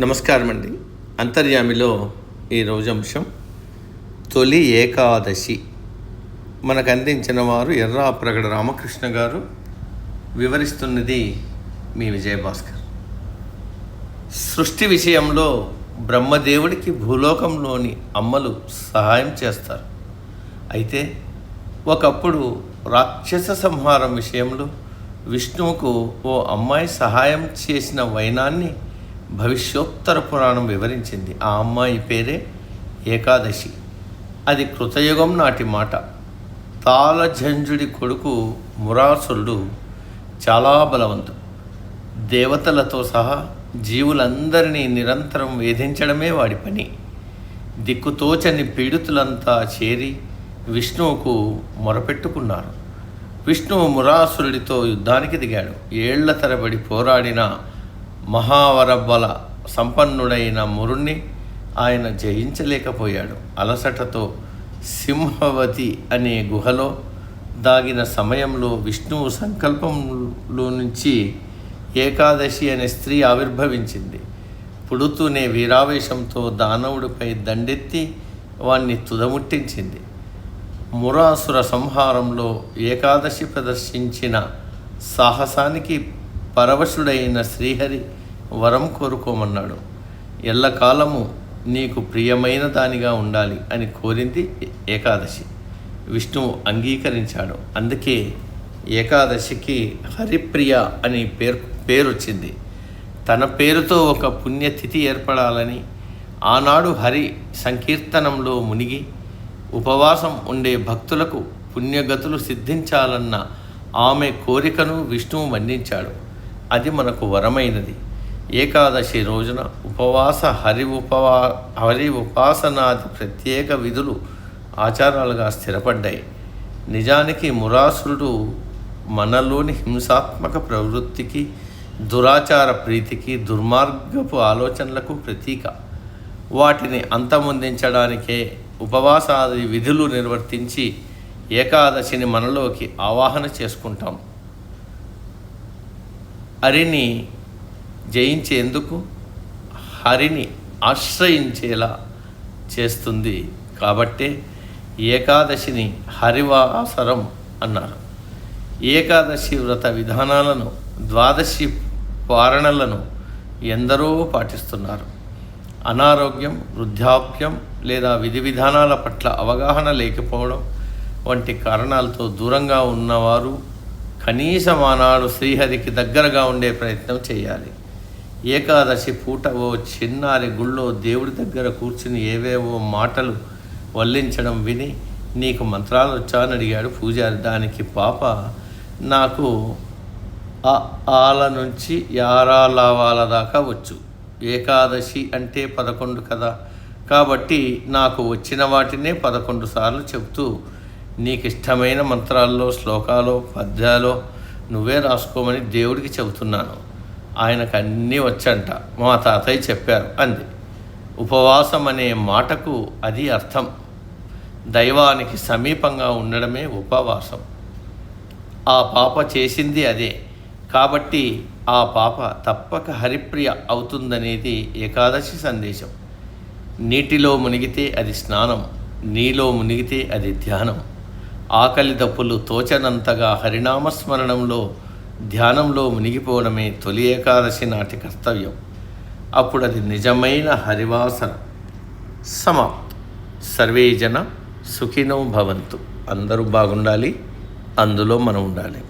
నమస్కారం అండి అంతర్యామిలో ఈరోజు అంశం తొలి ఏకాదశి. మనకు అందించిన వారు ఎర్రాప్రగడ రామకృష్ణ గారు వివరిస్తున్నది మీ విజయభాస్కర్. సృష్టి విషయంలో బ్రహ్మదేవుడికి భూలోకంలోని అమ్మలు సహాయం చేస్తారు. అయితే ఒకప్పుడు రాక్షస సంహారం విషయంలో విష్ణువుకు ఓ అమ్మాయి సహాయం చేసిన వైనాన్ని భవిష్యోత్తర పురాణం వివరించింది. ఆ అమ్మాయి పేరే ఏకాదశి. అది కృతయుగం నాటి మాట. తాళజంజుడి కొడుకు మురాసురుడు చాలా బలవంతుడు. దేవతలతో సహా జీవులందరినీ నిరంతరం వేధించడమే వాడి పని. దిక్కుతోచని పీడితులంతా చేరి విష్ణువుకు మొరపెట్టుకున్నారు. విష్ణువు మురాసురుడితో యుద్ధానికి దిగాడు. ఏళ్ళ తరబడి పోరాడిన మహావరబల సంపన్నుడైన మురుణ్ణి ఆయన జయించలేకపోయాడు. అలసటతో సింహవతి అనే గుహలో దాగిన సమయంలో విష్ణువు సంకల్పంలో నుంచి ఏకాదశి అనే స్త్రీ ఆవిర్భవించింది. పుడుతూనే వీరావేశంతో దానవుడిపై దండెత్తి వాణ్ణి తుదముట్టించింది. మురాసుర సంహారంలో ఏకాదశి ప్రదర్శించిన సాహసానికి పరవశుడైన శ్రీహరి వరం కోరుకోమన్నాడు. ఎల్లకాలము నీకు ప్రియమైన దానిగా ఉండాలి అని కోరింది ఏకాదశి. విష్ణువు అంగీకరించాడు. అందుకే ఏకాదశికి హరిప్రియ అని పేరు పేరు వచ్చింది తన పేరుతో ఒక పుణ్యతిథి ఏర్పడాలని ఆనాడు హరి సంకీర్తనంలో మునిగి ఉపవాసం ఉండే భక్తులకు పుణ్యగతులు సిద్ధించాలన్న ఆమె కోరికను విష్ణువు మన్నించాడు. అది మనకు వరమైనది. ఏకాదశి రోజున ఉపవాస హరి ఉపవా హరి ఉపాసనాది ప్రత్యేక విధులు ఆచారాలుగా స్థిరపడ్డాయి. నిజానికి మురాసురుడు మనలోని హింసాత్మక ప్రవృత్తికి దురాచార ప్రీతికి దుర్మార్గపు ఆలోచనలకు ప్రతీక. వాటిని అంతమొందించడానికే ఉపవాసాది విధులు నిర్వర్తించి ఏకాదశిని మనలోకి ఆవాహన చేసుకుంటాం. హరిని జయించేందుకు హరిని ఆశ్రయించేలా చేస్తుంది. కాబట్టే ఏకాదశిని హరివాసరం అన్నారు. ఏకాదశి వ్రత విధానాలను ద్వాదశి పారణలను ఎందరో పాటిస్తున్నారు. అనారోగ్యం వృద్ధాప్యం లేదా విధి విధానాల పట్ల అవగాహన లేకపోవడం వంటి కారణాలతో దూరంగా ఉన్నవారు కనీసం ఆనాడు శ్రీహరికి దగ్గరగా ఉండే ప్రయత్నం చేయాలి. ఏకాదశి పూట ఓ చిన్నారి గుళ్ళో దేవుడి దగ్గర కూర్చుని ఏవేవో మాటలు వల్లించడం విని నీకు మంత్రాలు వచ్చానని అడిగాడు పూజారి. దానికి పాప నాకు ఆ ఆల నుంచి యారాలావాల దాకా వచ్చు. ఏకాదశి అంటే పదకొండు కదా. కాబట్టి నాకు వచ్చిన వాటినే పదకొండు సార్లు చెబుతూ నీకు ఇష్టమైన మంత్రాల్లో శ్లోకాలో పద్యాలో నువ్వే రాసుకోమని దేవుడికి చెబుతున్నాను. ఆయనకు అన్నీ వచ్చంట. మా తాతయ్య చెప్పారు అంది. ఉపవాసం అనే మాటకు అది అర్థం. దైవానికి సమీపంగా ఉండడమే ఉపవాసం. ఆ పాప చేసింది అదే. కాబట్టి ఆ పాప తప్పక హరిప్రియ అవుతుందనేది ఏకాదశి సందేశం. నీటిలో మునిగితే అది స్నానం. నీలో మునిగితే అది ధ్యానం. ఆకలి దప్పులు తోచనంతగా హరినామస్మరణంలో ధ్యానంలో మునిగిపోవడమే తొలి ఏకాదశి నాటి కర్తవ్యం. అప్పుడు అది నిజమైన హరివాసన. సమాప్త్. సర్వే జన సుఖినో భవంతు. అందరూ బాగుండాలి అందులో మనం ఉండాలి.